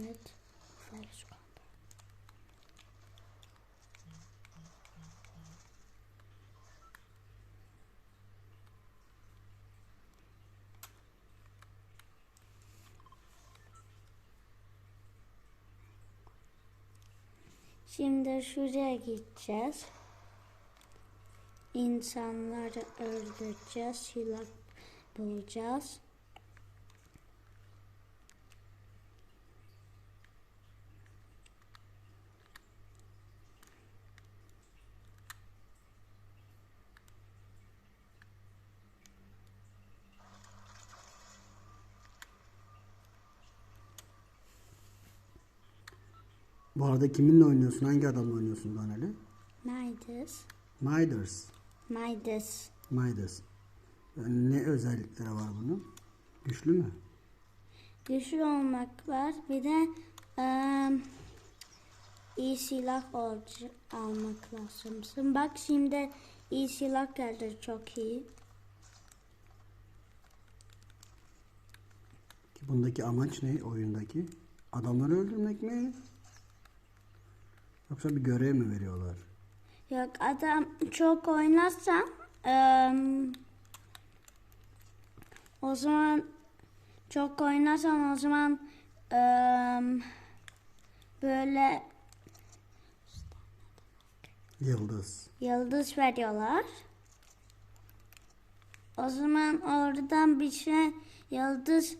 Evet. Şu anda. Şimdi şuraya gideceğiz. İnsanları öldüreceğiz, silah bulacağız. Bu arada kiminle oynuyorsun? Hangi adamla oynuyorsun Donali? Midas. Midas. Midas. Midas. Ne özellikleri var bunun? Güçlü mü? Güçlü olmak var. Bir de eee, iyi silah olca- almak lazımsın. Bak şimdi iyi silah geldi çok iyi. Ki Bundaki amaç ne oyundaki? Adamları öldürmek mi? Yoksa bir görev mi veriyorlar? Yok adam çok oynarsan eee, o zaman çok oynarsan o zaman eee, böyle Yıldız. yıldız veriyorlar. O zaman oradan bir şey yıldız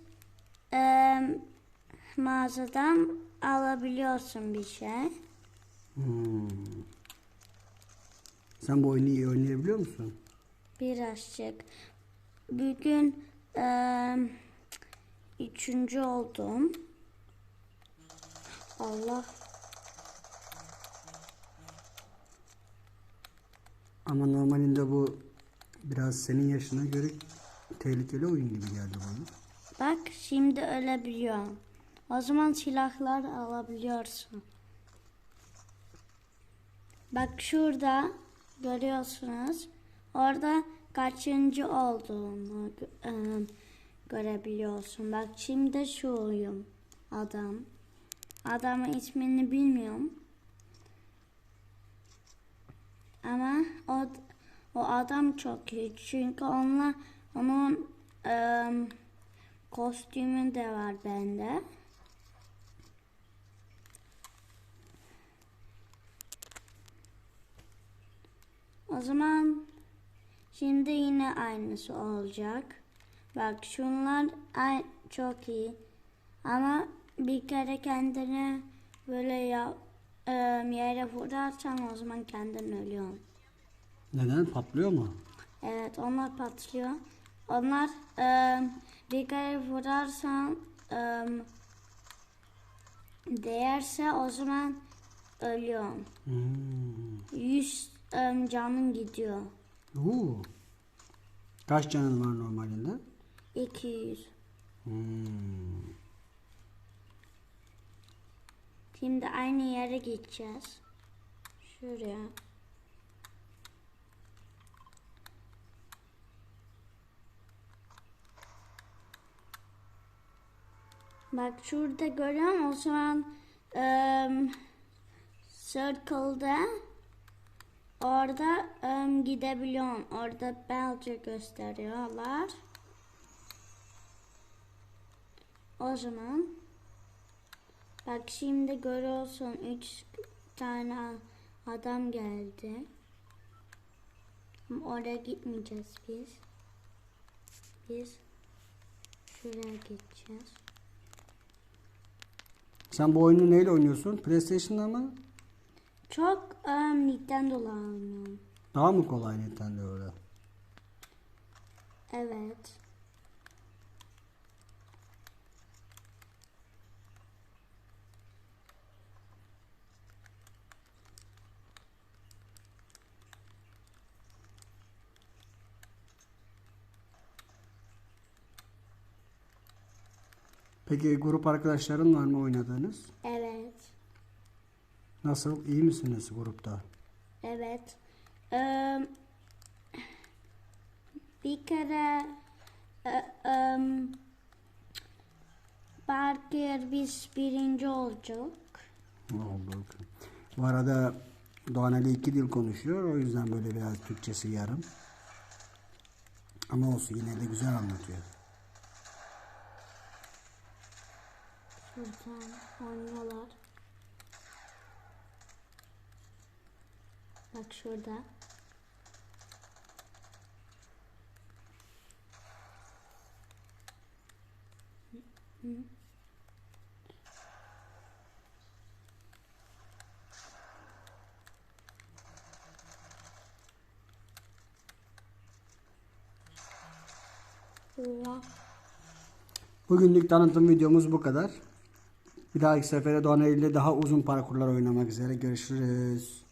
eee, mağazadan alabiliyorsun bir şey. Hmm. Sen bu oyunu iyi oynayabiliyor musun? Birazcık. Bugün eee, üçüncü oldum. Allah Ama normalinde bu biraz senin yaşına göre tehlikeli oyun gibi geldi bana. bak şimdi ölebiliyorum. O zaman silahlar alabiliyorsun. Bak şurada görüyorsunuz. Orada kaçıncı olduğunu eee, görebiliyorsun. Bak şimdi şu oyun adam. Adamın ismini bilmiyorum. Ama o o adam çok iyi çünkü onunla onun eee kostümü de var bende. O zaman şimdi yine aynısı olacak. Bak şunlar ay çok iyi. Ama bir kere kendini böyle ya, eee, yere vurarsan o zaman kendin ölüyorsun. Neden? Patlıyor mu? Evet onlar patlıyor. Onlar eee, bir kere vurarsan değerse o zaman ölüyorsun. Hmm. 100 eee, canın gidiyor. Oo. Kaç canın var normalinde? 200. Hmm. Şimdi aynı yere gideceğiz. Şuraya. Bak şurada görüyor musun? O zaman eee circle'da orada eee, gidebiliyorsun. Orada belce gösteriyorlar. O zaman Bak şimdi görüyorsun üç tane adam geldi. Oraya gitmeyeceğiz biz. Biz şuraya gideceğiz. Sen bu oyunu neyle oynuyorsun? PlayStation'da mı? Çok um, Nintendo'la oynuyorum. Daha mı kolay Nintendo'da? Evet. Peki grup arkadaşların var mı oynadığınız? Evet. Nasıl? İyi misiniz grupta? Evet. Um, bir kere e, um, belki biz birinci olacak. Oldu. Bu arada Doğan Ali iki dil konuşuyor. O yüzden böyle biraz Türkçesi yarım. Ama olsun yine de güzel anlatıyor. Şuradan oynuyorlar. Bak şurada. Oha. Bugünlük tanıtım videomuz bu kadar. Bir dahaki sefere Doğan ile daha uzun parkurlar oynamak üzere. Görüşürüz.